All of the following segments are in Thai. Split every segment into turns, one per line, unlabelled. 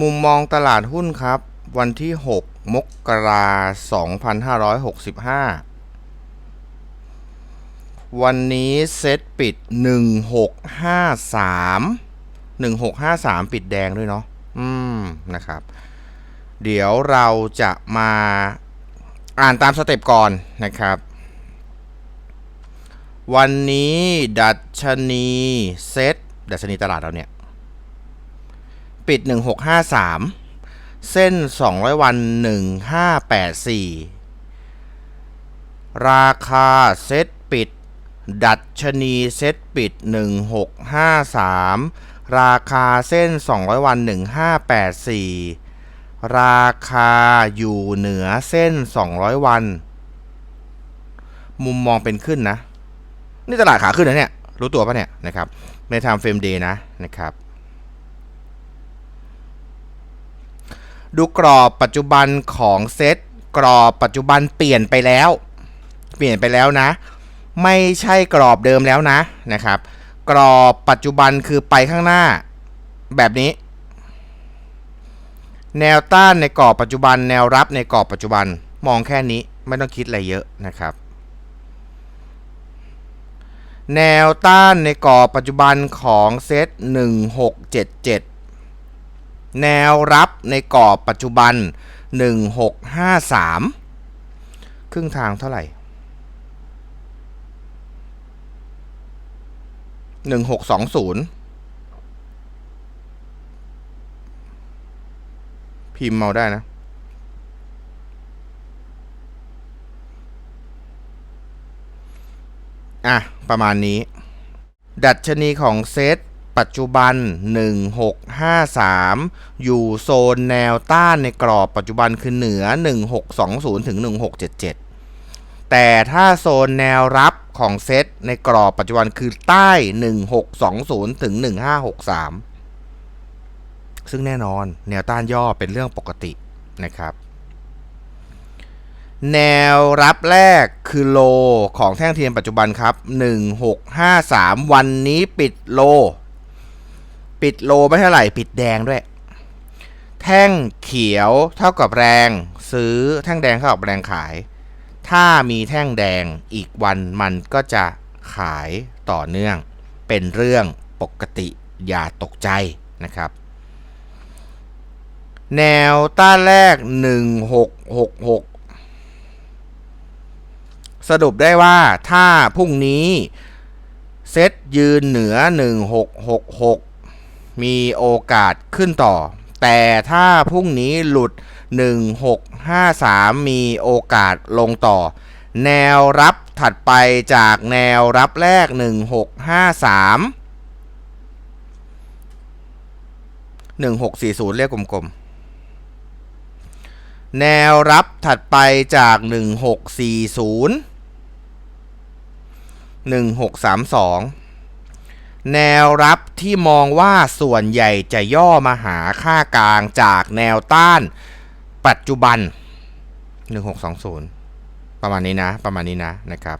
มุมมองตลาดหุ้นครับ วันที่ 6 มกราคม2565 วันนี้เซตปิด 1653 1653 ปิดแดงด้วยเนาะอืมนะครับ เดี๋ยวเราจะมาอ่านตามสเต็ปก่อนนะครับ วันนี้ดัชนีเซตดัชนีตลาดเราเนี่ย ปิด 1653 เส้น 200 วัน 1584 ราคาเซ็ตปิด ดัชนีเซ็ตปิด 1653 ราคาเส้น 200 วัน 1584 ราคาอยู่เหนือเส้น 200 วัน มุมมองเป็นขึ้นนะ นี่ตลาดขาขึ้นนะเนี่ย รู้ตัวปะเนี่ยนะครับ ใน time frame day นะนะครับ ดูกรอบปัจจุบันของเซตกรอบปัจจุบันเปลี่ยนไปแล้ว เปลี่ยนไปแล้วนะ ไม่ใช่กรอบเดิมแล้วนะนะครับ กรอบปัจจุบันคือไปข้างหน้า แบบนี้ แนวต้านในกรอบปัจจุบัน แนวรับในกรอบปัจจุบันมองแค่นี้ไม่ต้องคิดอะไรเยอะนะครับ แนวต้านในกรอบปัจจุบันของเซต1677 แนวรับในกรอบปัจจุบัน 1653 ครึ่งทางเท่าไหร่ 1620 พิมพ์เมาได้นะอะ ประมาณนี้ ดัชนีของเซต ปัจจุบัน 1653 อยู่โซนแนวต้านในกรอบปัจจุบันคือเหนือ 1620ถึง1677 แต่ถ้าโซนแนวรับของเซตในกรอบปัจจุบันคือใต้ 1620ถึง1563 ซึ่งแน่นอนแนวต้านย่อเป็นเรื่องปกตินะครับ แนวรับแรกคือโลของแท่งเทียนปัจจุบันครับ 1653 วันนี้ปิดโล ปิดโลไม่เท่าไหร่ปิดแดงด้วย แท่งเขียวเท่ากับแรง ซื้อแท่งแดงเท่ากับแรงขาย ถ้ามีแท่งแดงอีกวันมันก็จะขายต่อเนื่อง เป็นเรื่องปกติอย่าตกใจนะครับ แนวต้านแรก 1666 สรุปได้ว่าถ้าพรุ่งนี้เซตยืนเหนือ 1666 มีโอกาสขึ้นต่อ แต่ถ้าพรุ่งนี้หลุด 1653 มีโอกาสลงต่อ แนวรับถัดไปจากแนวรับแรก 1653 1640 เรียกกลมๆ แนวรับถัดไปจาก 1640 1632 แนวรับที่มองว่าส่วนใหญ่จะย่อมาหาค่ากลางจากแนวต้าน ปัจจุบัน 1620 ประมาณนี้นะ ประมาณนี้นะนะครับ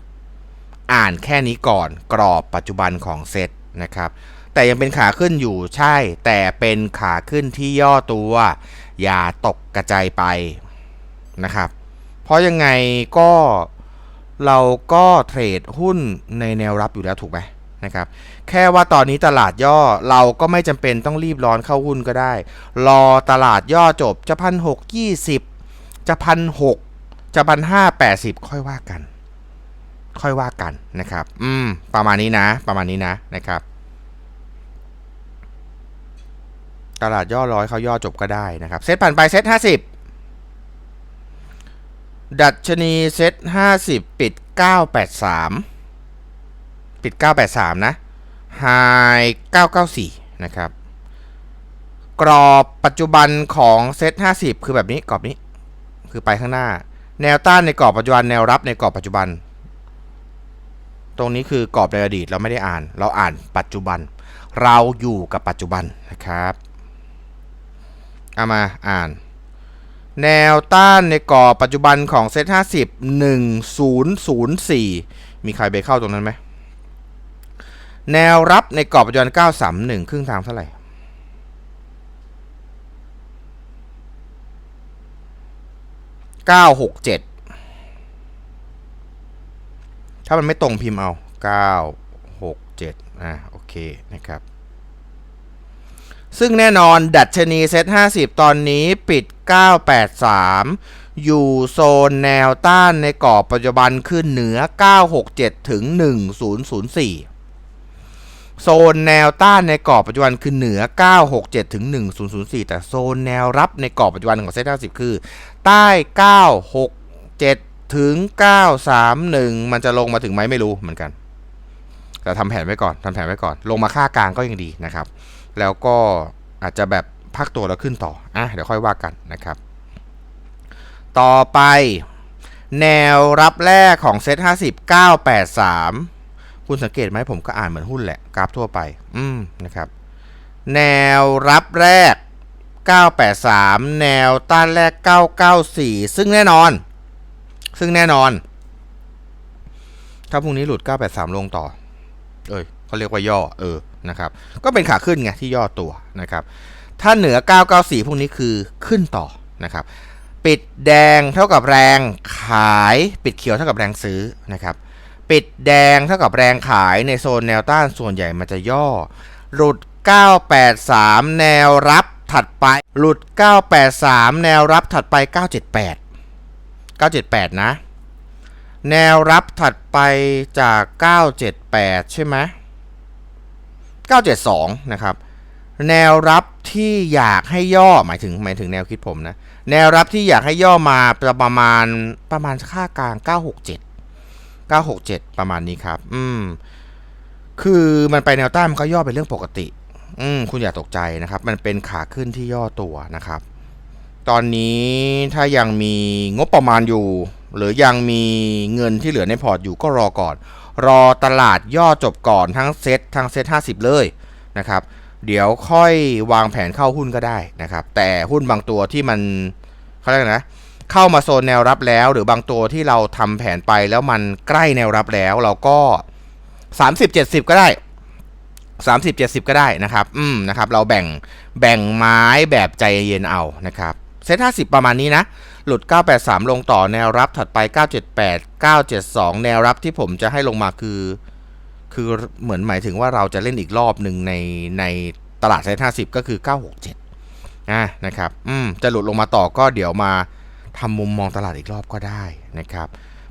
อ่านแค่นี้ก่อนกรอบปัจจุบันของเซตนะครับ แต่ยังเป็นขาขึ้นอยู่ใช่ แต่เป็นขาขึ้นที่ย่อตัว อย่าตกกระจายไปนะครับ เพราะยังไงก็เราก็เทรดหุ้นในแนวรับอยู่แล้วถูกไหม นะครับแค่ว่าตอนนี้ตลาดย่อเราก็ไม่จำเป็นต้องรีบร้อนเข้าหุ้นก็ได้ รอตลาดย่อจบจะพันหกยี่สิบจะพันหกจะพันห้าแปดสิบค่อยว่ากัน ค่อยว่ากันนะครับ อืม ประมาณนี้นะ ประมาณนี้นะนะครับ ตลาดย่อร้อยเขาย่อจบก็ได้นะครับ เซตผ่านไปเซตห้าสิบดัชนีเซตห้าสิบปิดเก้าแปดสาม ปิดเก้าแปดสามนะไฮเก้าเก้าสี่นะครับ กรอบปัจจุบันของเซตห้าสิบคือแบบนี้กรอบนี้ คือไปข้างหน้า แนวต้านในกรอบปัจจุบันแนวรับในกรอบปัจจุบัน ตรงนี้คือกรอบในอดีตเราไม่ได้อ่าน เราอ่านปัจจุบัน เราอยู่กับปัจจุบันนะครับเอามาอ่าน แนวต้านในกรอบปัจจุบันของเซต50 1004 มีใครไปเข้าตรงนั้นไหม แนวรับในกรอบปัจจุบัน931 ครึ่งทางเท่าไหร่ 967 ถ้ามันไม่ตรงพิมพ์เอา 967 อะโอเคนะครับ ซึ่งแน่นอนดัชนีเซ็ต50 ตอนนี้ปิด 983อยู่โซนแนวต้านในกรอบปัจจุบันขึ้นเหนือ 967 ถึง 1004 โซนแนวต้านในกรอบปัจจุบันคือเหนือ 967 ถึง 1004 แต่โซนแนวรับในกรอบปัจจุบันของเซ็ต50 คือ ใต้ 967 ถึง 931 มันจะลงมาถึงไหมไม่รู้เหมือนกัน แต่ทำแผนไว้ก่อนทำแผนไว้ก่อน ลงมาค่ากลางก็ยังดีนะครับ แล้วก็อาจจะแบบพักตัวแล้วขึ้นต่อ อะ เดี๋ยวค่อยว่ากันนะครับ ต่อไป แนวรับแรกของเซ็ต50 983 คุณสังเกตไหมผมก็อ่านเหมือนหุ้นแหละ กราฟทั่วไป อืมนะครับ แนวรับแรก 983 แนวต้านแรก 994 ซึ่งแน่นอน ซึ่งแน่นอน ถ้าพรุ่งนี้หลุด 983 ลงต่อ เอ้ยเขาเรียกว่าย่อ เออนะครับ ก็เป็นขาขึ้นไงที่ย่อตัวนะครับ ถ้าเหนือ 994 พวกนี้คือขึ้นต่อนะครับ ปิดแดงเท่ากับแรงขาย ปิดเขียวเท่ากับแรงซื้อนะครับ ปิดแดงเท่ากับแรงขายในโซนแนวต้านส่วนใหญ่มันจะย่อ หลุด 983 แนวรับถัดไป หลุด 983 แนวรับถัดไป 978 978 นะ แนวรับถัดไปจาก 978 ใช่ไหม972 นะครับ แนวรับที่อยากให้ย่อหมายถึงหมายถึงแนวคิดผมนะ แนวรับที่อยากให้ย่อมาประมาณประมาณค่ากลาง 967 967 ประมาณนี้ครับ อืม คือมันไปแนวต้านมันก็ย่อเป็นเรื่องปกติ อืม คุณอย่าตกใจนะครับ มันเป็นขาขึ้นที่ย่อตัวนะครับ ตอนนี้ถ้ายังมีงบประมาณอยู่ หรือยังมีเงินที่เหลือในพอร์ตอยู่ก็รอก่อน รอตลาดย่อจบก่อนทั้งเซ็ตทั้งเซ็ต50 เลยนะครับ เดี๋ยวค่อยวางแผนเข้าหุ้นก็ได้นะครับ แต่หุ้นบางตัวที่มันเขาเรียกนะ เข้ามาโซนแนวรับแล้ว หรือบางตัวที่เราทำแผนไปแล้วมันใกล้แนวรับแล้ว เราก็30 70 ก็ได้ 30 70 ก็ได้นะครับ อืมนะครับ เราแบ่งแบ่งไม้แบบใจเย็นเอานะครับเซ็ต50 ประมาณนี้นะ หลุด 983 ลงต่อแนวรับถัดไป 978 972 แนวรับที่ผมจะให้ลงมาคือ คือเหมือนหมายถึงว่าเราจะเล่นอีกรอบหนึ่งในในตลาดเซ็ต50 ก็คือ 967อะนะครับ อืม จะหลุดลงมาต่อก็เดี๋ยวมา ทำมุมมองตลาดอีกรอบก็ได้นะครับ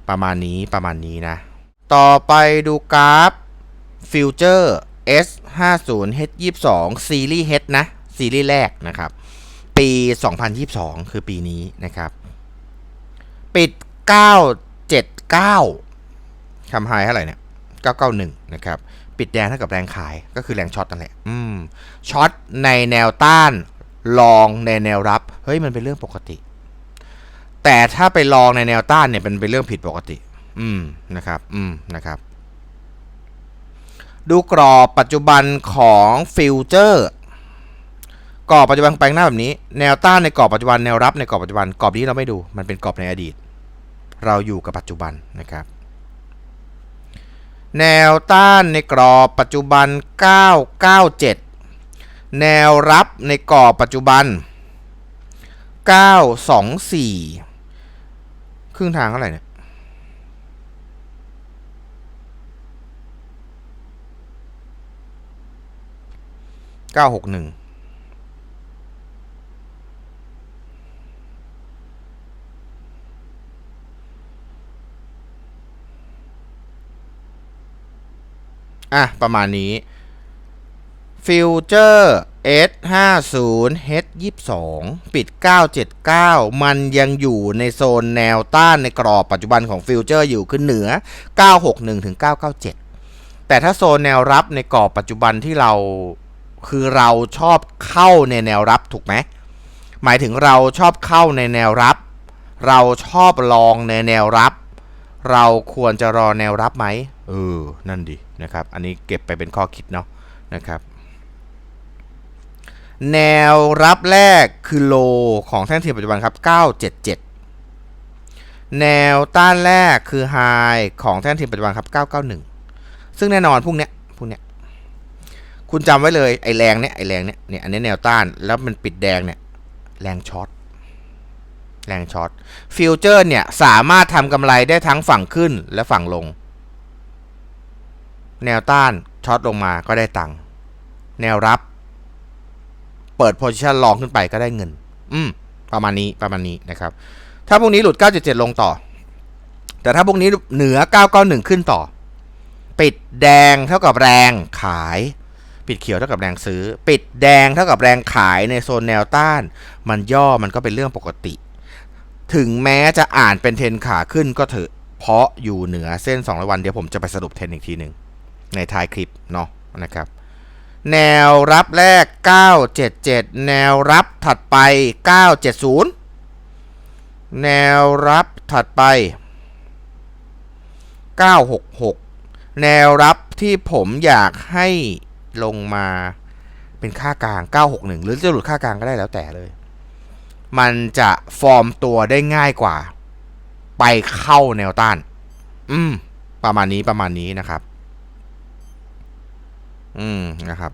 ประมาณนี้ประมาณนี้นะ ต่อไปดูกราฟฟิวเจอร์ S50 H22 ซีรีส์ H นะ ซีรีส์แรกนะครับ ปี 2022 คือปีนี้นะครับ ปิด 979ทำไฮเท่าไหร่เนี่ย 991 นะครับ ปิดแดงเท่ากับแรงขายก็คือแรงช็อตนั่นแหละอืมช็อตในแนวต้านลองในแนวรับ เฮ้ย มันเป็นเรื่องปกติ แต่ถ้าไปลองในแนวต้านเนี่ยเป็นเป็นเรื่องผิดปกติ อืมนะครับ อืมนะครับ ดูกรอบปัจจุบันของฟิวเจอร์กรอบปัจจุบันแปลงหน้าแบบนี้ แนวต้านในกรอบปัจจุบันแนวรับในกรอบปัจจุบันกรอบนี้เราไม่ดู มันเป็นกรอบในอดีต เราอยู่กับปัจจุบันนะครับ แนวต้านในกรอบปัจจุบัน 997 แนวรับในกรอบปัจจุบัน 924 รึ่งทางเท่าไหร่เนี่ย961อะ ประมาณนี้ ฟิวเจอร์ S50 H22 ปิด 979 มันยังอยู่ในโซนแนวต้านในกรอบปัจจุบันของฟิวเจอร์อยู่ขึ้นเหนือ 961ถึง997 แต่ถ้าโซนแนวรับในกรอบปัจจุบันที่เราคือเราชอบเข้าในแนวรับถูกไหม หมายถึงเราชอบเข้าในแนวรับ เราชอบลองในแนวรับ เราควรจะรอแนวรับไหมเออ นั่นดีนะครับ อันนี้เก็บไปเป็นข้อคิดเนาะนะครับ แนวรับแรกคือโลของแท่งเทียนปัจจุบันครับ 977 แนวต้านแรกคือไฮของแท่งเทียนปัจจุบันครับ 991 ซึ่งแน่นอนพวกเนี้ยพวกเนี้ยคุณจำไว้เลยไอแรงเนี้ยไอแรงเนี้ยเนี่ยอันนี้แนวต้านแล้วมันปิดแดงเนี่ยแรงช็อตแรงช็อตฟิวเจอร์เนี่ยสามารถทำกำไรได้ทั้งฝั่งขึ้นและฝั่งลง แนวต้านช็อตลงมาก็ได้ตังค์แนวรับ เปิดโพซิชันลองขึ้นไปก็ได้เงิน อืม ประมาณนี้ประมาณนี้นะครับ ถ้าพวกนี้หลุด 977 ลงต่อ แต่ถ้าพวกนี้เหนือ 991 ขึ้นต่อ ปิดแดงเท่ากับแรงขาย ปิดเขียวเท่ากับแรงซื้อ ปิดแดงเท่ากับแรงขายในโซนแนวต้าน มันย่อมันก็เป็นเรื่องปกติ ถึงแม้จะอ่านเป็นเทรนขาขึ้นก็เถอะเพราะอยู่เหนือเส้น200วันเดี๋ยวผมจะไปสรุปเทรนอีกทีหนึ่งในท้ายคลิปเนาะนะครับ แนวรับแรก 977 แนวรับถัดไป 970 แนวรับถัดไป 966 แนวรับที่ผมอยากให้ลงมาเป็นค่ากลาง 961 หรือจะหลุดค่ากลางก็ได้แล้วแต่เลย มันจะฟอร์มตัวได้ง่ายกว่า ไปเข้าแนวต้าน อืม ประมาณนี้ประมาณนี้นะครับ อืมนะครับ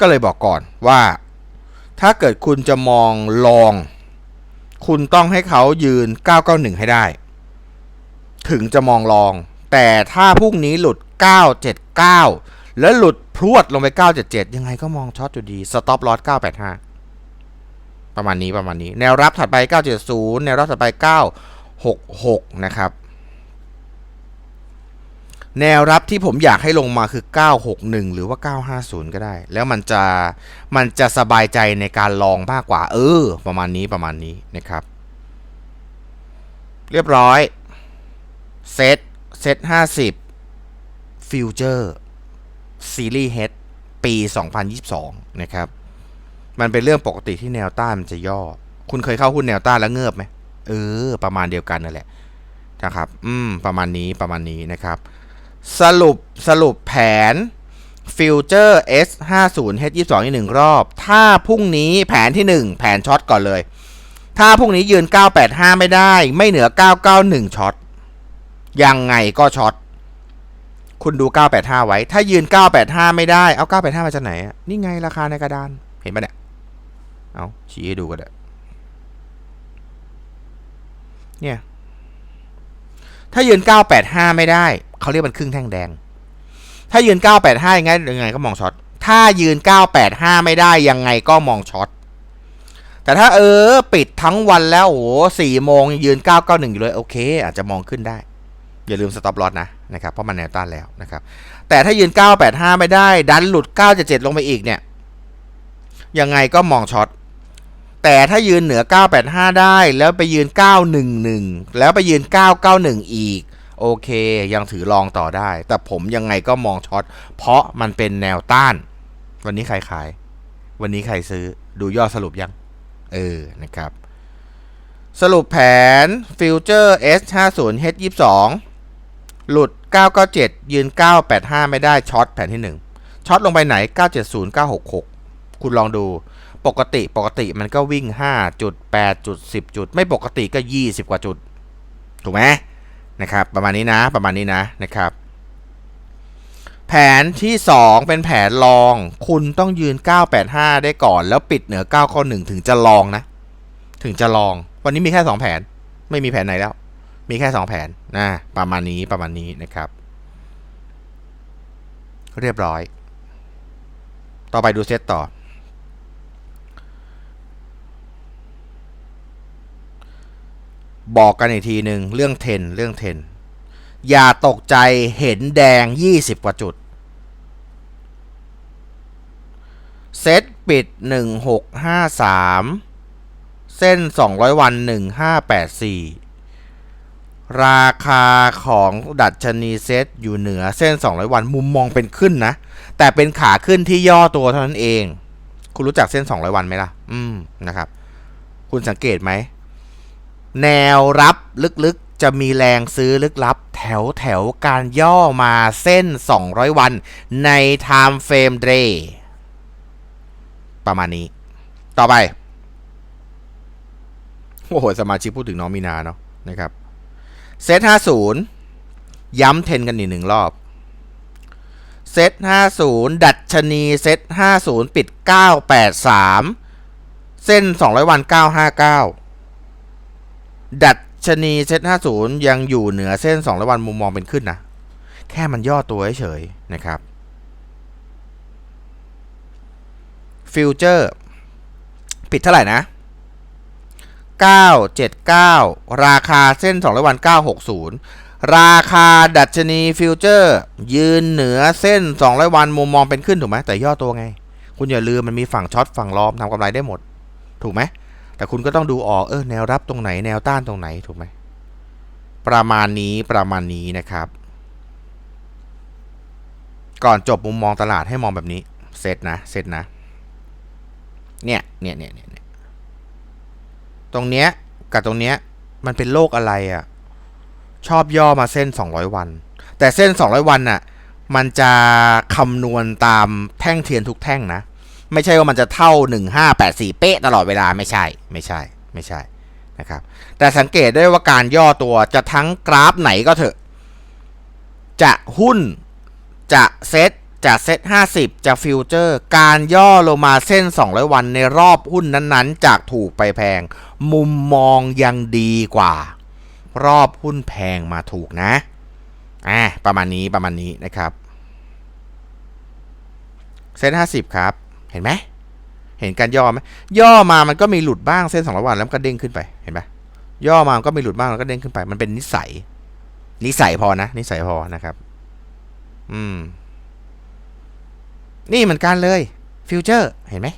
ก็เลยบอกก่อนว่า ถ้าเกิดคุณจะมองลอง คุณต้องให้เขายืน 991 ให้ได้ ถึงจะมองลอง แต่ถ้าพรุ่งนี้หลุด 979 แล้วหลุดพรวดลงไป 977 ยังไงก็มองช็อตอยู่ดีสต็อปลอส985 ประมาณนี้ประมาณนี้ แนวรับถัดไป 970 แนวรับถัดไป 966 นะครับ แนวรับที่ผมอยากให้ลงมาคือ 961 หรือว่า 950 ก็ได้ แล้วมันจะมันจะสบายใจในการลองมากกว่า เออ ประมาณนี้ประมาณนี้นะครับ เรียบร้อย เซตเซต50 ฟิวเจอร์ซีรีส์เฮดปี 2022 นะครับ มันเป็นเรื่องปกติที่แนวต้านมันจะย่อ คุณเคยเข้าหุ้นแนวต้านแล้วเงือบไหมเออ ประมาณเดียวกันนั่นแหละนะครับ อืม ประมาณนี้ ประมาณนี้นะครับ สรุปสรุปแผนฟิวเจอร์ S50 H22 อีกหนึ่งรอบ ถ้าพรุ่งนี้แผนที่ 1 แผนช็อตก่อนเลย ถ้าพรุ่งนี้ยืน 985 ไม่ได้ ไม่เหนือ 991 ช็อต ยังไงก็ช็อต คุณดู 985 ไว้ ถ้ายืน 985 ไม่ได้ เอา 985 มาจากไหน นี่ไงราคาในกระดาน เห็นปะเนี่ย เอาชี้ให้ดูกันเลยเนี่ย ถ้ายืน 985 ไม่ได้ เขาเรียกมันครึ่งแท่งแดง ถ้ายืน 985ยังไงยังไงก็มองช็อต ถ้ายืน 985 ไม่ได้ยังไงก็มองช็อต แต่ถ้าเออ ปิดทั้งวันแล้วโอ้โหสี่โมงยังยืน 991 อยู่เลยโอเค อาจจะมองขึ้นได้ อย่าลืมสต็อปลอสนะนะครับ เพราะมันแนวต้านแล้วนะครับ แต่ถ้ายืน 985 ไม่ได้ ดันหลุด 977 ลงไปอีกเนี่ย ยังไงก็มองช็อตแต่ถ้ายืนเหนือ 985 ได้ แล้วไปยืน 911 แล้วไปยืน 991 อีก โอเค ยังถือรองต่อได้ แต่ผมยังไงก็มองช็อต เพราะมันเป็นแนวต้าน วันนี้ใครขาย วันนี้ใครซื้อดูยอดสรุปยัง เออนะครับ สรุปแผนฟิวเจอร์ S50 H22 หลุด 997 ยืน 985 ไม่ได้ช็อตแผนที่ 1ช็อตลงไปไหน 970 966 คุณลองดูปกติปกติมันก็วิ่ง5จุด8จุด10 จุด ไม่ปกติก็ 20 กว่าจุด ถูกไหม นะครับ ประมาณนี้นะ ประมาณนี้นะนะครับ แผนที่ 2 เป็นแผนลอง คุณต้องยืน 985 ได้ก่อน แล้วปิดเหนือ 9 ข้อ 1 ถึงจะลองนะ ถึงจะลอง วันนี้มีแค่ 2 แผน ไม่มีแผนไหนแล้ว มีแค่ 2 แผนนะประมาณนี้ ประมาณนี้นะครับ เรียบร้อย ต่อไปดูเซตต่อ บอกกันอีกทีหนึ่งเรื่องเทนเรื่องเทนอย่าตกใจเห็นแดง 20 กว่าจุด เซตปิด 1653 เส้น 200 วัน 1584 ราคาของดัชนีเซตอยู่เหนือเส้น 200 วันมุมมองเป็นขึ้นนะ แต่เป็นขาขึ้นที่ย่อตัวเท่านั้นเอง คุณรู้จักเส้น 200 วันไหมล่ะ อืมนะครับ คุณสังเกตไหม แนวรับลึกๆ จะมีแรงซื้อลึกลับ แถวแถวๆการย่อมาเส้น 200 วันใน Time Frame Day ประมาณนี้ ต่อไป โอ้โห สมาชิกพูดถึงน้องมีนาเนาะนะครับ เซต50 ย้ำเทนกันอีกหนึ่งรอบ เซต50 ดัชนี เซต50 ปิด 983 เส้น 200 วัน 959 ดัชนีเซ็ต50 ยังอยู่เหนือเส้น200วันมุมมองเป็นขึ้นนะ แค่มันย่อตัวเฉยๆนะครับ ฟิวเจอร์ ปิดเท่าไหร่นะ 979 ราคาเส้น200วัน 960 ราคาดัชนีฟิวเจอร์ ยืนเหนือเส้น200วันมุมมองเป็นขึ้นถูกไหมแต่ย่อตัวไง คุณอย่าลืมมันมีฝั่งช็อตฝั่งล้อมทำกำไรได้หมด ถูกไหม แต่คุณก็ต้องดูออกเออแนวรับตรงไหนแนวต้านตรงไหนถูกไหมประมาณนี้ประมาณนี้นะครับ ก่อนจบมุมมองตลาดให้มองแบบนี้เซตนะเซตนะเนี่ยเนี่ยเนี่ยเนี่ยเนี่ยตรงเนี้ยกับตรงเนี้ยมันเป็นโลกอะไรอะ่ะ ชอบย่อมาเส้น 200 วัน แต่เส้น 200 วันน่ะ มันจะคำนวณตามแท่งเทียนทุกแท่งนะ ไม่ใช่ว่ามันจะเท่า 1584 เป๊ะตลอดเวลาไม่ใช่ไม่ใช่ไม่ใช่นะครับแต่สังเกตได้ว่าการย่อตัวจะทั้งกราฟไหนก็เถอะ จะหุ้นจะเซ็ตจะเซ็ต50 จะฟิวเจอร์ การย่อลงมาเส้น 200 วันในรอบหุ้นนั้นๆ จากถูกไปแพง มุมมองยังดีกว่า รอบหุ้นแพงมาถูกนะอ่าประมาณนี้ประมาณนี้นะครับเส้น50 ครับ เห็นไหมเห็นการย่อไหมย่อมามันก็มีหลุดบ้างเส้นสองร้อยวันแล้วก็เด้งขึ้นไปเห็นไหมย่อมามันก็มีหลุดบ้างแล้วก็เด้งขึ้นไป มันเป็นนิสัย นิสัยพอนะนิสัยพอนะครับ อืม นี่เหมือนกันเลยฟิวเจอร์เห็นไหม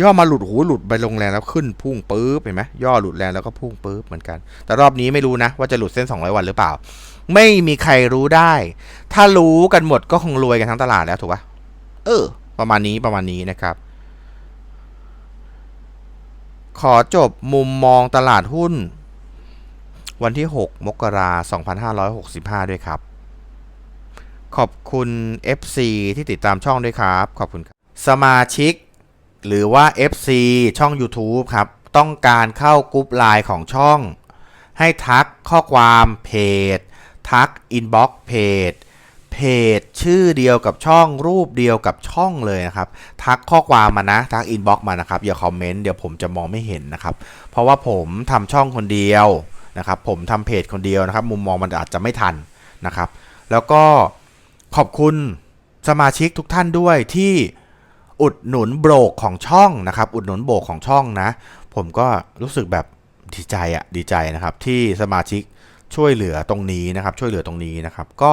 ย่อมาหลุดหูหลุดไปลงแรงแล้วขึ้นพุ่งปื๊บเห็นไหมย่อหลุดแรงแล้วก็พุ่งปื๊บเหมือนกัน แต่รอบนี้ไม่รู้นะ ว่าจะหลุดเส้น200วันหรือเปล่า ไม่มีใครรู้ได้ ถ้ารู้กันหมดก็คงรวยกันทั้งตลาดแล้วถูกปะเออ ประมาณนี้ประมาณนี้นะครับ ขอจบมุมมองตลาดหุ้น วันที่ 6 มกราคม2565 ด้วยครับ ขอบคุณ FC ที่ติดตามช่องด้วยครับ ขอบคุณครับ สมาชิก หรือว่า FC ช่อง YouTube ครับ ต้องการเข้ากรุ๊ปไลน์ของช่อง ให้ทักข้อความเพจ ทักอินบ็อกเพจ เพจชื่อเดียวกับช่องรูปเดียวกับช่องเลยนะครับ ทักข้อความมานะ ทักอินบ็อกมานะครับอย่าคอมเมนต์เดี๋ยวผมจะมองไม่เห็นนะครับ เพราะว่าผมทำช่องคนเดียวนะครับ ผมทำเพจคนเดียวนะครับ มุมมองมันอาจจะไม่ทันนะครับ แล้วก็ขอบคุณสมาชิกทุกท่านด้วยที่อุดหนุนโบรกของช่องนะครับ อุดหนุนโบรกของช่องนะ ผมก็รู้สึกแบบดีใจอะดีใจนะครับที่สมาชิกช่วยเหลือตรงนี้นะครับ ช่วยเหลือตรงนี้นะครับ ก็